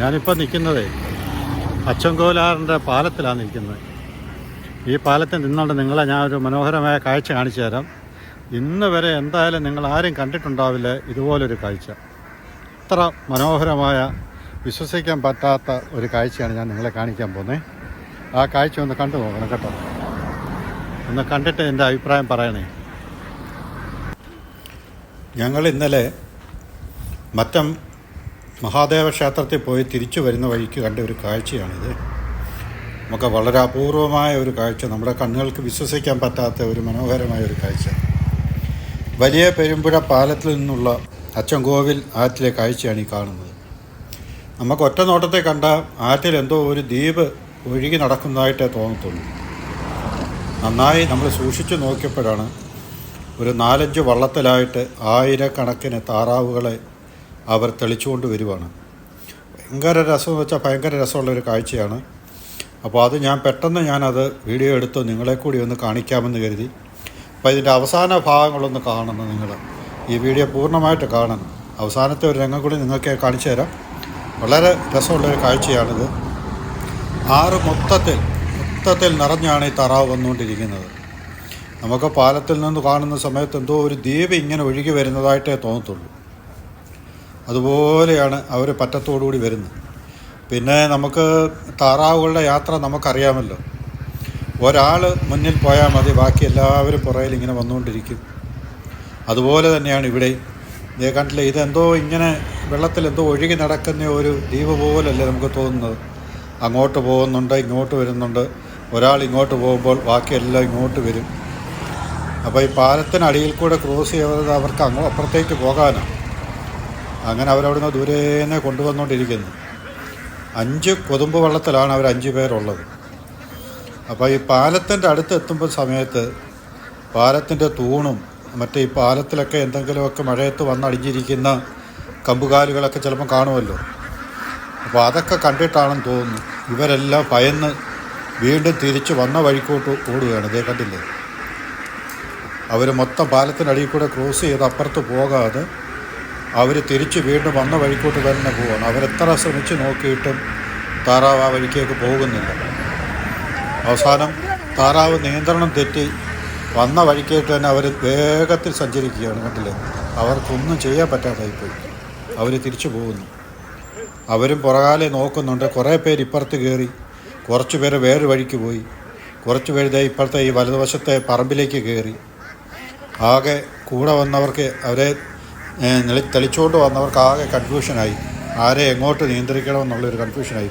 ഞാനിപ്പോൾ നിൽക്കുന്നതേ അച്ചൻകോലാറിന്റെ പാലത്തിലാണ് നിൽക്കുന്നത്. ഈ പാലത്തിൽ നിന്നുകൊണ്ട് നിങ്ങളെ ഞാൻ ഒരു മനോഹരമായ കാഴ്ച കാണിച്ചു തരാം. ഇന്ന് വരെ എന്തായാലും നിങ്ങൾ ആരും കണ്ടിട്ടുണ്ടാവില്ല ഇതുപോലൊരു കാഴ്ച. അത്ര മനോഹരമായ വിശ്വസിക്കാൻ പറ്റാത്ത ഒരു കാഴ്ചയാണ് ഞാൻ നിങ്ങളെ കാണിക്കാൻ പോകുന്നത് ആ കാഴ്ച ഒന്ന് കണ്ടു നോക്കണം കേട്ടോ. ഒന്ന് കണ്ടിട്ട് എന്റെ അഭിപ്രായം പറയണേ. ഞങ്ങൾ ഇന്നലെ മറ്റം മഹാദേവ ക്ഷേത്രത്തിൽ പോയി തിരിച്ചു വരുന്ന വഴിക്ക് കണ്ട ഒരു കാഴ്ചയാണിത്. നമുക്ക് വളരെ അപൂർവമായ ഒരു കാഴ്ച. നമ്മുടെ കണ്ണുകൾക്ക് വിശ്വസിക്കാൻ പറ്റാത്ത ഒരു മനോഹരമായ ഒരു കാഴ്ച. വലിയ പെരുമ്പുഴ പാലത്തിൽ നിന്നുള്ള അച്ചൻകോവിൽ ആറ്റിലെ കാഴ്ചയാണ് ഈ കാണുന്നത്. നമുക്ക് ഒറ്റ നോട്ടത്തെ കണ്ട ആറ്റിൽ എന്തോ ഒരു ദ്വീപ് ഒഴുകി നടക്കുന്നതായിട്ടേ തോന്നത്തുള്ളൂ. നന്നായി നമ്മൾ സൂക്ഷിച്ചു നോക്കിയപ്പോഴാണ് ഒരു നാലഞ്ച് വള്ളത്തിലായിട്ട് ആയിരക്കണക്കിന് താറാവുകളെ അവർ തെളിച്ചുകൊണ്ട് വരുവാണ്. ഭയങ്കര രസം എന്ന് വെച്ചാൽ ഭയങ്കര രസമുള്ള ഒരു കാഴ്ചയാണ്. അപ്പോൾ അത് ഞാൻ പെട്ടെന്ന് ഞാനത് വീഡിയോ എടുത്ത് നിങ്ങളെ കൂടി ഒന്ന് കാണിക്കാമെന്ന് കരുതി. അപ്പോൾ ഇതിന്റെ അവസാന ഭാഗങ്ങളൊന്ന് കാണണം നിങ്ങൾ. ഈ വീഡിയോ പൂർണമായിട്ട് കാണണം. അവസാനത്തെ ഒരു രംഗം കൂടി നിങ്ങൾക്ക് കാണിച്ചു തരാം. വളരെ രസമുള്ളൊരു കാഴ്ചയാണിത്. ആറ് മൊത്തത്തിൽ മൊത്തത്തിൽ നിറഞ്ഞാണ് ഈ തറാവ് വന്നുകൊണ്ടിരിക്കുന്നത്. നമുക്ക് പാലത്തിൽ നിന്ന് കാണുന്ന സമയത്ത് എന്തോ ഒരു ദ്വീപ് ഇങ്ങനെ ഒഴുകി വരുന്നതായിട്ടേ തോന്നത്തുള്ളൂ. അതുപോലെയാണ് അവർ പറ്റത്തോടുകൂടി വരുന്നത്. പിന്നെ നമുക്ക് താറാവുകളുടെ യാത്ര നമുക്കറിയാമല്ലോ. ഒരാൾ മുന്നിൽ പോയാൽ മതി ബാക്കി എല്ലാവരും പുറകിൽ ഇങ്ങനെ വന്നുകൊണ്ടിരിക്കും. അതുപോലെ തന്നെയാണ് ഇവിടെ ഇതേ കണ്ടില്ല ഇതെന്തോ ഇങ്ങനെ വെള്ളത്തിൽ എന്തോ ഒഴുകി നടക്കുന്ന ഒരു ദ്വീപ് പോലല്ലേ നമുക്ക് തോന്നുന്നത്. അങ്ങോട്ട് പോകുന്നുണ്ട് ഇങ്ങോട്ട് വരുന്നുണ്ട്. ഒരാൾ ഇങ്ങോട്ട് പോകുമ്പോൾ ബാക്കിയെല്ലാം ഇങ്ങോട്ട് വരും. അപ്പോൾ ഈ പാലത്തിനടിയിൽ കൂടെ ക്രോസ് ചെയ്തത് അവർക്ക് അങ്ങോ അപ്പുറത്തേക്ക് പോകാനാണ്. അങ്ങനെ അവരവിടുന്ന് ദൂരേനെ കൊണ്ടുവന്നുകൊണ്ടിരിക്കുന്നു. അഞ്ച് കൊതുമ്പ് വള്ളത്തിലാണ് അവർ അഞ്ച് പേരുള്ളത്. അപ്പോൾ ഈ പാലത്തിന്റെ അടുത്ത് എത്തുമ്പോൾ സമയത്ത് പാലത്തിന്റെ തൂണും മറ്റേ ഈ പാലത്തിലൊക്കെ എന്തെങ്കിലുമൊക്കെ മഴയത്ത് വന്നടിഞ്ഞിരിക്കുന്ന കമ്പുകാലുകളൊക്കെ ചിലപ്പോൾ കാണുമല്ലോ. അപ്പോൾ അതൊക്കെ കണ്ടിട്ടാണെന്ന് തോന്നുന്നു. ഇവരെല്ലാം ഭയന്ന് വീണ്ടും തിരിച്ച് വന്ന വഴിക്കോട്ട് ഓടുകയാണ്. ഇതേ കണ്ടില്ലേ? അവർ മൊത്തം പാലത്തിന്റെ അടിയിൽ കൂടെ ക്രോസ് ചെയ്ത് അപ്പുറത്ത് പോകാതെ അവർ തിരിച്ച് വീണ്ടും വന്ന വഴിക്കോട്ട് തന്നെ പോവാണ്. അവരെത്ര ശ്രമിച്ച് നോക്കിയിട്ടും താറാവ് ആ വഴിക്കേക്ക് പോകുന്നില്ല. അവസാനം താറാവ് നിയന്ത്രണം തെറ്റി വന്ന വഴിക്കേട്ട് തന്നെ അവർ വേഗത്തിൽ സഞ്ചരിക്കുകയാണ് കണ്ടില്ലേ? അവർക്കൊന്നും ചെയ്യാൻ പറ്റാതായിപ്പോയി. അവർ തിരിച്ചു പോകുന്നു. അവരും പുറകാലെ നോക്കുന്നുണ്ട്. കുറേ പേര് ഇപ്പുറത്ത് കയറി കുറച്ച് പേര് വേറെ വഴിക്ക് പോയി. കുറച്ച് പേര് ഇപ്പുറത്തെ ഈ വലതുവശത്തെ പറമ്പിലേക്ക് കയറി. ആകെ കൂടെ വന്നവർക്ക് അവരെ നെളി തെളിച്ചുകൊണ്ട് വന്നവർക്ക് ആകെ കൺഫ്യൂഷനായി ആരെ എങ്ങോട്ട് നിയന്ത്രിക്കണമെന്നുള്ളൊരു കൺഫ്യൂഷനായി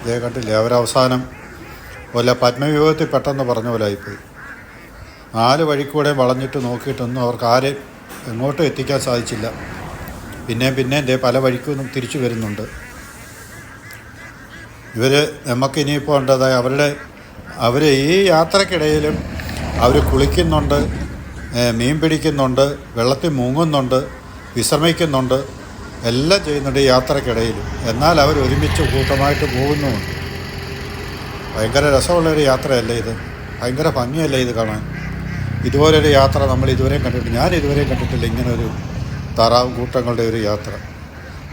ഇതേ കണ്ടില്ലേ അവരവസാനം വല്ല പത്മവിഭവത്തിൽ പെട്ടെന്ന് പറഞ്ഞ പോലെ ആയിപ്പോയി. നാല് വഴിക്കൂടെ വളഞ്ഞിട്ട് നോക്കിയിട്ടൊന്നും അവർക്ക് ആരെ എങ്ങോട്ടും എത്തിക്കാൻ സാധിച്ചില്ല. പിന്നെയും പിന്നെ ദേ പല വഴിക്കും തിരിച്ചു വരുന്നുണ്ട്. ഇവർ നമുക്ക് ഇനിയിപ്പോൾ ഉണ്ടതായി അവരുടെ അവർ ഈ യാത്രക്കിടയിലും അവർ കുളിക്കുന്നുണ്ട്. മീൻ പിടിക്കുന്നുണ്ട് വെള്ളത്തിൽ മുങ്ങുന്നുണ്ട് വിശ്രമിക്കുന്നുണ്ട് എല്ലാം ചെയ്യുന്നുണ്ട് ഈ യാത്രക്കിടയിൽ. എന്നാൽ അവർ ഒരുമിച്ച് കൂട്ടമായിട്ട് പോകുന്നുമുണ്ട്. ഭയങ്കര രസമുള്ളൊരു യാത്രയല്ലേ ഇത്? ഭയങ്കര ഭംഗിയല്ലേ ഇത് കാണാൻ? ഇതുപോലൊരു യാത്ര നമ്മൾ ഇതുവരെയും കണ്ടിട്ടില്ല. ഞാൻ ഇതുവരെയും കണ്ടിട്ടില്ല ഇങ്ങനൊരു താറാവ് കൂട്ടങ്ങളുടെ ഒരു യാത്ര.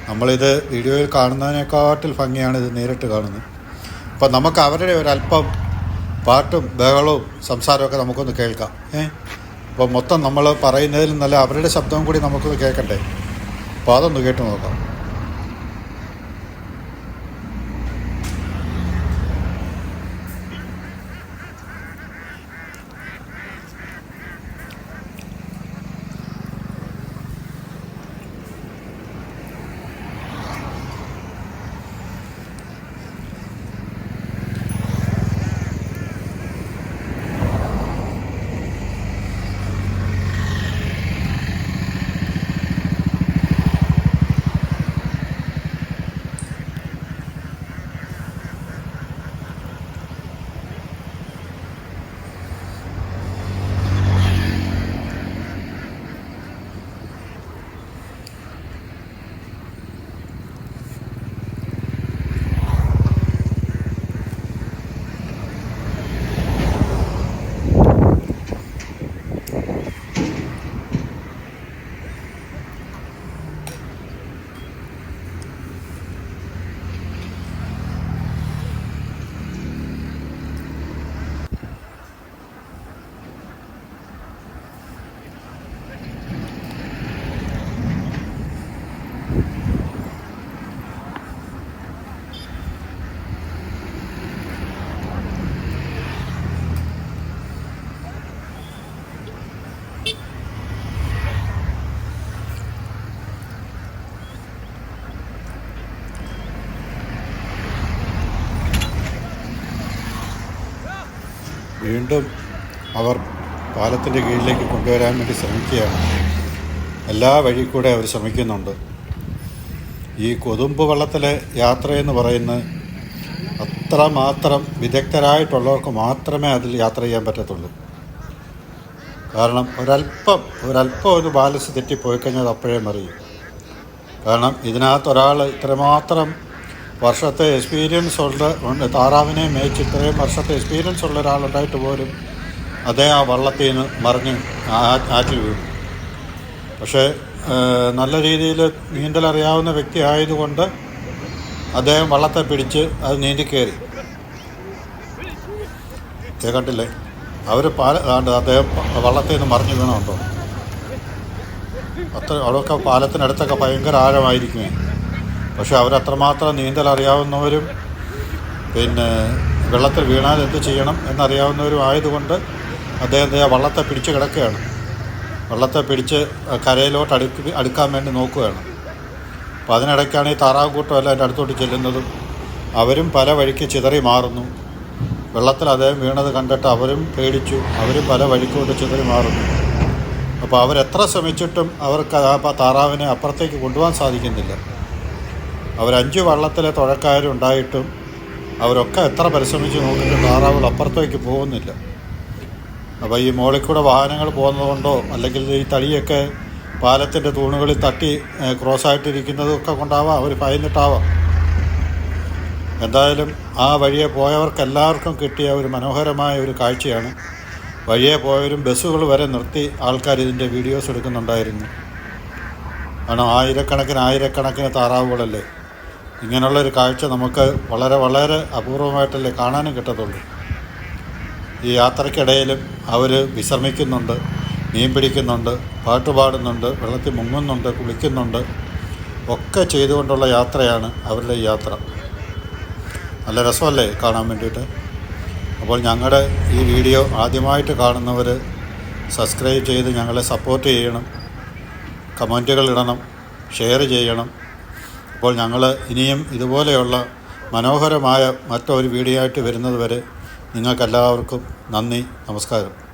നമ്മളിത് വീഡിയോയിൽ കാണുന്നതിനെക്കാട്ടിൽ ഭംഗിയാണ് ഇത് നേരിട്ട് കാണുന്നത്. അപ്പം നമുക്ക് അവരുടെ ഒരല്പം പാട്ടും ബഹളവും സംസാരമൊക്കെ നമുക്കൊന്ന് കേൾക്കാം. ഏ? അപ്പോൾ മൊത്തം നമ്മൾ പറയുന്നതിൽ നല്ല അവരുടെ ശബ്ദവും കൂടി നമുക്കൊന്ന് കേൾക്കണ്ടേ? അപ്പോൾ അതൊന്ന് കേട്ട് നോക്കാം. വീണ്ടും അവർ പാലത്തിന്റെ കീഴിലേക്ക് കൊണ്ടുവരാൻ വേണ്ടി ശ്രമിക്കുകയാണ്. എല്ലാ വഴി കൂടെ അവർ ശ്രമിക്കുന്നുണ്ട്. ഈ കൊതുമ്പ് വള്ളത്തിലെ യാത്രയെന്ന് പറയുന്നത് അത്രമാത്രം വിദഗ്ധരായിട്ടുള്ളവർക്ക് മാത്രമേ അതിൽ യാത്ര ചെയ്യാൻ പറ്റത്തുള്ളൂ. കാരണം ഒരല്പം ഒരല്പം ഒരു ബാലൻസ് തെറ്റിപ്പോയി കഴിഞ്ഞാൽ അപ്പോഴേ മറിയും. കാരണം ഇതിനകത്ത് ഒരാൾ ഇത്രമാത്രം വർഷത്തെ എക്സ്പീരിയൻസ് ഉള്ള താറാവിനെ മേച്ച് ഇത്രയും വർഷത്തെ എക്സ്പീരിയൻസ് ഉള്ള ഒരാളുണ്ടായിട്ട് പോലും അതേ ആ വള്ളത്തിൽ നിന്ന് മറിഞ്ഞ് ആറ്റിൽ വീണു. പക്ഷേ നല്ല രീതിയിൽ നീന്തൽ അറിയാവുന്ന വ്യക്തി ആയതുകൊണ്ട് അദ്ദേഹം വള്ളത്തെ പിടിച്ച് അത് നീന്തി കയറി. ദേ കണ്ടില്ലേ? അവർ പാല അദ്ദേഹം വള്ളത്തിൽ നിന്ന് മറിഞ്ഞു വീണുണ്ടോ അത്ര അവിടെയൊക്കെ പാലത്തിനടുത്തൊക്കെ ഭയങ്കര ആഴമായിരിക്കുമേ പക്ഷെ അവരത്രമാത്രം നീന്തൽ അറിയാവുന്നവരും പിന്നെ വെള്ളത്തിൽ വീണാൽ എന്ത് ചെയ്യണം എന്നറിയാവുന്നവരും ആയതുകൊണ്ട് അദ്ദേഹത്തെ ആ വള്ളത്തെ പിടിച്ച് കിടക്കുകയാണ്. വള്ളത്തെ പിടിച്ച് കരയിലോട്ട് അടുക്ക് അടുക്കാൻ വേണ്ടി നോക്കുകയാണ്. അപ്പോൾ അതിനിടയ്ക്കാണ് ഈ താറാവ് എല്ലാം എന്റെ അടുത്തോട്ട് ചെല്ലുന്നതും അവരും പല വഴിക്ക് ചിതറി മാറുന്നു. വെള്ളത്തിൽ അദ്ദേഹം വീണത് കണ്ടിട്ട് അവരും പേടിച്ചു. അവരും പല വഴിക്കോട്ട് ചിതറി മാറുന്നു. അപ്പോൾ അവരെത്ര ശ്രമിച്ചിട്ടും അവർക്ക് ആ താറാവിനെ അപ്പുറത്തേക്ക് കൊണ്ടുപോകാൻ സാധിക്കുന്നില്ല. അവരഞ്ച് വള്ളത്തിലെ തുഴക്കാരുണ്ടായിട്ടും അവരൊക്കെ എത്ര പരിശ്രമിച്ച് നോക്കിയിട്ടും താറാവുകൾ അപ്പുറത്തേക്ക് പോകുന്നില്ല. അപ്പോൾ ഈ മുകളിൽ കൂടെ വാഹനങ്ങൾ പോകുന്നതുകൊണ്ടോ അല്ലെങ്കിൽ ഈ തടിയൊക്കെ പാലത്തിന്റെ തൂണുകളിൽ തട്ടി ക്രോസ് ക്രോസായിട്ടിരിക്കുന്നതും ഒക്കെ കൊണ്ടാവാം അവർ ഭയന്നിട്ടാവാം. എന്തായാലും ആ വഴിയെ പോയവർക്കെല്ലാവർക്കും കിട്ടിയ ഒരു മനോഹരമായ ഒരു കാഴ്ചയാണ്. വഴിയെ പോയവരും ബസ്സുകൾ വരെ നിർത്തി ആൾക്കാർ ഇതിന്റെ വീഡിയോസ് എടുക്കുന്നുണ്ടായിരുന്നു. കാരണം ആയിരക്കണക്കിന് ആയിരക്കണക്കിന് താറാവുകളല്ലേ? ഇങ്ങനെയുള്ളൊരു കാഴ്ച നമുക്ക് വളരെ വളരെ അപൂർവമായിട്ടല്ലേ കാണാനും കിട്ടത്തുള്ളൂ. ഈ യാത്രക്കിടയിലും അവർ വിശ്രമിക്കുന്നുണ്ട് മീൻ പിടിക്കുന്നുണ്ട് പാട്ട് പാടുന്നുണ്ട് വെള്ളത്തിൽ മുങ്ങുന്നുണ്ട് കുളിക്കുന്നുണ്ട്. ഒക്കെ ചെയ്തുകൊണ്ടുള്ള യാത്രയാണ് അവരുടെ ഈ യാത്ര. നല്ല രസമല്ലേ കാണാൻ വേണ്ടിയിട്ട്? അപ്പോൾ ഞങ്ങളുടെ ഈ വീഡിയോ ആദ്യമായിട്ട് കാണുന്നവർ സബ്സ്ക്രൈബ് ചെയ്ത് ഞങ്ങളെ സപ്പോർട്ട് ചെയ്യണം കമന്റുകൾ ഇടണം ഷെയർ ചെയ്യണം. അപ്പോൾ ഞങ്ങൾ ഇനിയും ഇതുപോലെയുള്ള മനോഹരമായ മറ്റൊരു വീഡിയോ ആയിട്ട് വരുന്നത് വരെ നിങ്ങൾക്കെല്ലാവർക്കും നന്ദി നമസ്കാരം.